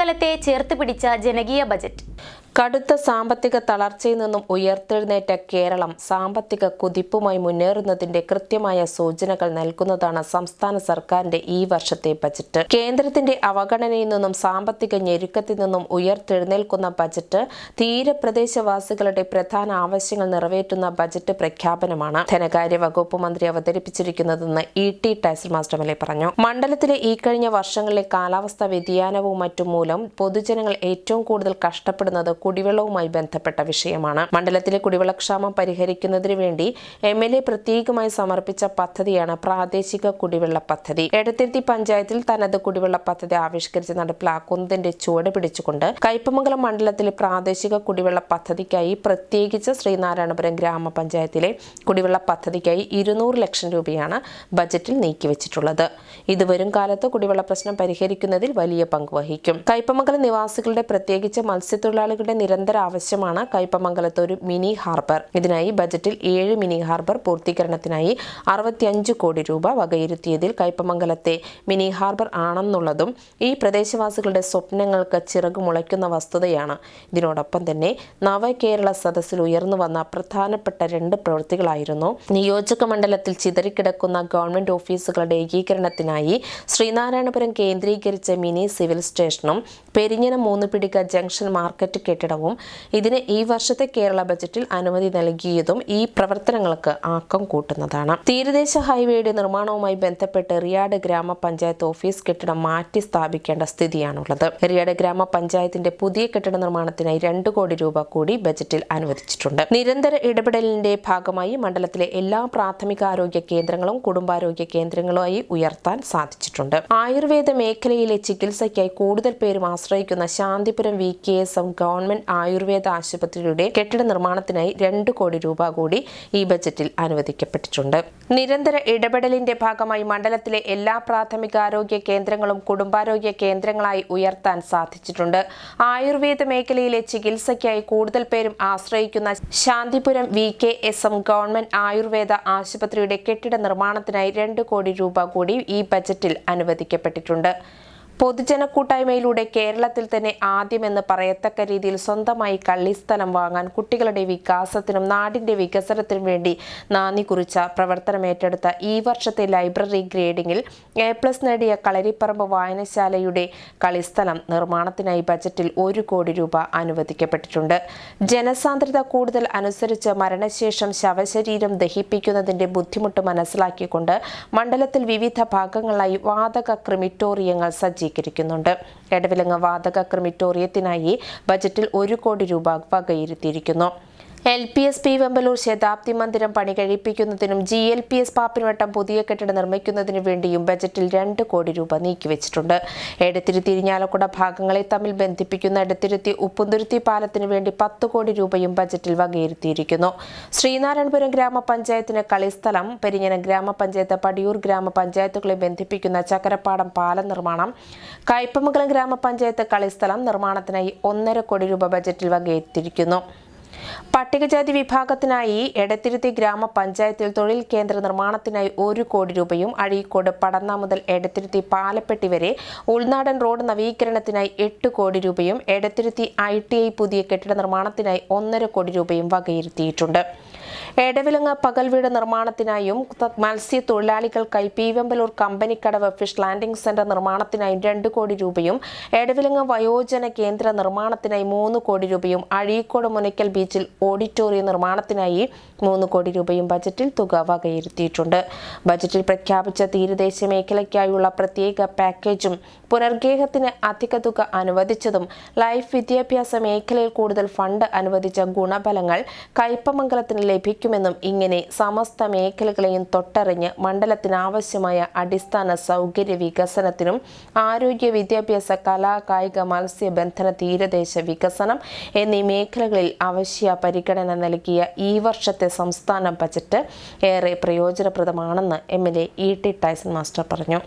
കയ്പമംഗലത്തെ ചേർത്ത് പിടിച്ച ജനകീയ ബജറ്റ്. കടുത്ത സാമ്പത്തിക തളർച്ചയിൽ നിന്നും ഉയർത്തെഴുന്നേറ്റ കേരളം സാമ്പത്തിക കുതിപ്പുമായി മുന്നേറുന്നതിന്റെ കൃത്യമായ സൂചനകൾ നൽകുന്നതാണ് സംസ്ഥാന സർക്കാരിന്റെ ഈ വർഷത്തെ ബജറ്റ്. കേന്ദ്രത്തിന്റെ അവഗണനയിൽ നിന്നും സാമ്പത്തിക ഞെരുക്കത്തിൽ നിന്നും ഉയർത്തെഴുന്നേൽക്കുന്ന ബജറ്റ് തീരപ്രദേശവാസികളുടെ പ്രധാന ആവശ്യങ്ങൾ നിറവേറ്റുന്ന ബജറ്റ് പ്രഖ്യാപനമാണ്. ധനകാര്യ വകുപ്പ് മന്ത്രി അവതരിപ്പിച്ചിരിക്കുന്നതെന്ന് ഇ ടി ടൈസൽ മാസ്റ്റർമലെ പറഞ്ഞു. മണ്ഡലത്തിലെ ഈ കഴിഞ്ഞ വർഷങ്ങളിലെ കാലാവസ്ഥാ വ്യതിയാനവും മറ്റും മൂലം പൊതുജനങ്ങൾ ഏറ്റവും കൂടുതൽ കഷ്ടപ്പെടുന്നത് കുടിവെള്ളവുമായി ബന്ധപ്പെട്ട വിഷയമാണ്. മണ്ഡലത്തിലെ കുടിവെള്ളക്ഷാമം പരിഹരിക്കുന്നതിന് വേണ്ടി എം എൽ എ പ്രത്യേകമായി സമർപ്പിച്ച പദ്ധതിയാണ് പ്രാദേശിക കുടിവെള്ള പദ്ധതി. എടത്തിരുത്തി പഞ്ചായത്തിൽ തനത് കുടിവെള്ള പദ്ധതി ആവിഷ്കരിച്ച് നടപ്പിലാക്കുന്നതിന്റെ ചുവട് പിടിച്ചുകൊണ്ട് കയ്പമംഗലം മണ്ഡലത്തിലെ പ്രാദേശിക കുടിവെള്ള പദ്ധതിക്കായി പ്രത്യേകിച്ച് ശ്രീനാരായണപുരം ഗ്രാമപഞ്ചായത്തിലെ കുടിവെള്ള പദ്ധതിക്കായി ഇരുന്നൂറ് ലക്ഷം രൂപയാണ് ബജറ്റിൽ നീക്കിവച്ചിട്ടുള്ളത്. ഇത് വരും കാലത്ത് കുടിവെള്ള പ്രശ്നം പരിഹരിക്കുന്നതിൽ വലിയ പങ്ക് വഹിക്കും. കയ്പമംഗലം നിവാസികളുടെ പ്രത്യേകിച്ച് മത്സ്യത്തൊഴിലാളികളുടെ നിരന്തര ആവശ്യമാണ് കയ്പമംഗലത്ത് ഒരു മിനി ഹാർബർ. ഇതിനായി ബജറ്റിൽ ഏഴ് മിനി ഹാർബർ പൂർത്തീകരണത്തിനായി അറുപത്തിയഞ്ച് കോടി രൂപ വകയിരുത്തിയതിൽ കയ്പമംഗലത്തെ മിനി ഹാർബർ ആണെന്നുള്ളതും ഈ പ്രദേശവാസികളുടെ സ്വപ്നങ്ങൾക്ക് ചിറക് മുളയ്ക്കുന്ന വസ്തുതയാണ്. ഇതിനോടൊപ്പം തന്നെ നവകേരള സദസ്സിൽ ഉയർന്നു വന്ന പ്രധാനപ്പെട്ട രണ്ട് പ്രവൃത്തികളായിരുന്നു. നിയോജക മണ്ഡലത്തിൽ ചിതറിക്കിടക്കുന്ന ഗവൺമെന്റ് ഓഫീസുകളുടെ ഏകീകരണത്തിനായി ശ്രീനാരായണപുരം കേന്ദ്രീകരിച്ച മിനി സിവിൽ സ്റ്റേഷനും പെരിഞ്ഞന മൂന്നുപിടിക ജംഗ്ഷൻ മാർക്കറ്റ് കെട്ടിടവും ഇതിന് ഈ വർഷത്തെ കേരള ബജറ്റിൽ അനുമതി നൽകിയതും ഈ പ്രവർത്തനങ്ങൾക്ക് ആക്കം കൂട്ടുന്നതാണ്. തീരദേശ ഹൈവേയുടെ നിർമ്മാണവുമായി ബന്ധപ്പെട്ട് റിയാഡ് ഗ്രാമപഞ്ചായത്ത് ഓഫീസ് കെട്ടിടം മാറ്റി സ്ഥാപിക്കേണ്ട സ്ഥിതിയാണുള്ളത്. റിയാഡ് ഗ്രാമപഞ്ചായത്തിന്റെ പുതിയ കെട്ടിട നിർമ്മാണത്തിനായി രണ്ട് കോടി രൂപ കൂടി ബജറ്റിൽ അനുവദിച്ചിട്ടുണ്ട്. നിരന്തര ഇടപെടലിന്റെ ഭാഗമായി മണ്ഡലത്തിലെ എല്ലാ പ്രാഥമിക ആരോഗ്യ കേന്ദ്രങ്ങളും കുടുംബാരോഗ്യ കേന്ദ്രങ്ങളുമായി ഉയർത്താൻ സാധിച്ചിട്ടുണ്ട്. ആയുർവേദ മേഖലയിലെ ചികിത്സയ്ക്കായി കൂടുതൽ പേരും ആശ്രയിക്കുന്ന Santhipuram V K S M government ayurveda ആശുപത്രിയുടെ കെട്ടിട നിർമ്മാണത്തിനായി രണ്ട് കോടി രൂപ കൂടി ഈ ബജറ്റിൽ അനുവദിക്കപ്പെട്ടിട്ടുണ്ട്. നിരന്തര ഇടപെടലിന്റെ ഭാഗമായി മണ്ഡലത്തിലെ എല്ലാ പ്രാഥമികാരോഗ്യ കേന്ദ്രങ്ങളും കുടുംബാരോഗ്യ കേന്ദ്രങ്ങളായി ഉയർത്താൻ സാധിച്ചിട്ടുണ്ട്. ആയുർവേദ മേഖലയിലെ ചികിത്സയ്ക്കായി കൂടുതൽ പേരും ആശ്രയിക്കുന്ന Santhipuram V K S M government ayurveda ആശുപത്രിയുടെ കെട്ടിട നിർമ്മാണത്തിനായി രണ്ട് കോടി രൂപ കൂടി ഈ ബജറ്റിൽ അനുവദിക്കപ്പെട്ടിട്ടുണ്ട്. പൊതുജന കൂട്ടായ്മയിലൂടെ കേരളത്തിൽ തന്നെ ആദ്യമെന്ന് പറയത്തക്ക രീതിയിൽ സ്വന്തമായി കള്ളിസ്ഥലം വാങ്ങാൻ കുട്ടികളുടെ വികാസത്തിനും നാടിന്റെ വികസനത്തിനും വേണ്ടി നാന്ദി കുറിച്ച പ്രവർത്തനം ഏറ്റെടുത്ത ഈ വർഷത്തെ ലൈബ്രറി ഗ്രേഡിംഗിൽ എ പ്ലസ് നേടിയ കളരിപ്പറമ്പ് വായനശാലയുടെ കളിസ്ഥലം നിർമ്മാണത്തിനായി ബജറ്റിൽ ഒരു കോടി രൂപ അനുവദിക്കപ്പെട്ടിട്ടുണ്ട്. ജനസാന്ദ്രത കൂടുതൽ അനുസരിച്ച് മരണശേഷം ശവശരീരം ദഹിപ്പിക്കുന്നതിന്റെ ബുദ്ധിമുട്ട് മനസ്സിലാക്കിക്കൊണ്ട് മണ്ഡലത്തിൽ വിവിധ ഭാഗങ്ങളായി വാതക ക്രിമിറ്റോറിയങ്ങൾ സജ്ജീകരിക്കുന്നുണ്ട് എടവിലങ്ങ് വാതക ക്രിമിറ്റോറിയത്തിനായി ബജറ്റിൽ ഒരു കോടി രൂപ വകയിരുത്തിയിരിക്കുന്നു. L P S P Vemballoor ശതാബ്ദി മന്ദിരം പണി കഴിപ്പിക്കുന്നതിനും G L P S Pappinuvattam പുതിയ കെട്ടിടം നിർമ്മിക്കുന്നതിനു വേണ്ടിയും ബജറ്റിൽ രണ്ട് കോടി രൂപ നീക്കിവച്ചിട്ടുണ്ട്. എടത്തിരുത്തി ഇരിഞ്ഞാലക്കുട ഭാഗങ്ങളെ തമ്മിൽ ബന്ധിപ്പിക്കുന്ന എടത്തിരുത്തി ഉപ്പുന്തുരുത്തി പാലത്തിനു വേണ്ടി പത്ത് കോടി രൂപയും ബജറ്റിൽ വകയിരുത്തിയിരിക്കുന്നു. ശ്രീനാരായണപുരം ഗ്രാമപഞ്ചായത്തിന് കളിസ്ഥലം പെരിഞ്ഞനം ഗ്രാമപഞ്ചായത്ത് പടിയൂർ ഗ്രാമപഞ്ചായത്തുകളെ ബന്ധിപ്പിക്കുന്ന ചക്കരപ്പാടം പാലം നിർമ്മാണം കയ്പമംഗലം ഗ്രാമപഞ്ചായത്ത് കളിസ്ഥലം നിർമ്മാണത്തിനായി ഒന്നര കോടി രൂപ ബജറ്റിൽ വകയിരുത്തിയിരിക്കുന്നു. പട്ടികജാതി വിഭാഗത്തിനായി എടത്തിരുത്തി ഗ്രാമപഞ്ചായത്തിൽ തൊഴിൽ കേന്ദ്ര നിർമ്മാണത്തിനായി ഒരു കോടി രൂപയും അഴീക്കോട് പടന്ന മുതൽ എടത്തിരുത്തി പാലപ്പെട്ടി വരെ ഉൾനാടൻ റോഡ് നവീകരണത്തിനായി എട്ട് കോടി രൂപയും എടത്തിരുത്തി ഐ പുതിയ കെട്ടിട നിർമ്മാണത്തിനായി ഒന്നര കോടി രൂപയും വകയിരുത്തിയിട്ടുണ്ട്. എടവിലങ്ങ് പകൽ വീട് നിർമ്മാണത്തിനായും മത്സ്യത്തൊഴിലാളികൾക്കായി Peevambalur Kampanikkadavu fish landing centre നിർമ്മാണത്തിനായി രണ്ട് കോടി രൂപയും എടവിലങ്ങ് വയോജന കേന്ദ്ര നിർമ്മാണത്തിനായി മൂന്ന് കോടി രൂപയും അഴീക്കോട് മുനയ്ക്കൽ ബീച്ചിൽ ഓഡിറ്റോറിയം നിർമ്മാണത്തിനായി മൂന്ന് കോടി രൂപയും ബജറ്റിൽ തുക വകയിരുത്തിയിട്ടുണ്ട്. ബജറ്റിൽ പ്രഖ്യാപിച്ച തീരദേശ മേഖലയ്ക്കായുള്ള പ്രത്യേക പാക്കേജും പുനർഗേഹത്തിന് അധിക തുക അനുവദിച്ചതും ലൈഫ് വിദ്യാഭ്യാസ മേഖലയിൽ കൂടുതൽ ഫണ്ട് അനുവദിച്ച ഗുണഫലങ്ങൾ കയ്പമംഗലത്തിന് ലഭിക്കുമെന്നും ഇങ്ങനെ സമസ്ത മേഖലകളെയും തൊട്ടറിഞ്ഞ് മണ്ഡലത്തിനാവശ്യമായ അടിസ്ഥാന സൗകര്യ വികസനത്തിനും ആരോഗ്യ വിദ്യാഭ്യാസ കലാ കായിക മത്സ്യബന്ധന തീരദേശ വികസനം എന്നീ മേഖലകളിൽ അവശ്യ പരിഗണന നൽകിയ ഈ വർഷത്തെ സംസ്ഥാന ബജറ്റ് ഏറെ പ്രയോജനപ്രദമാണെന്ന് M L A E T Tyson master പറഞ്ഞു.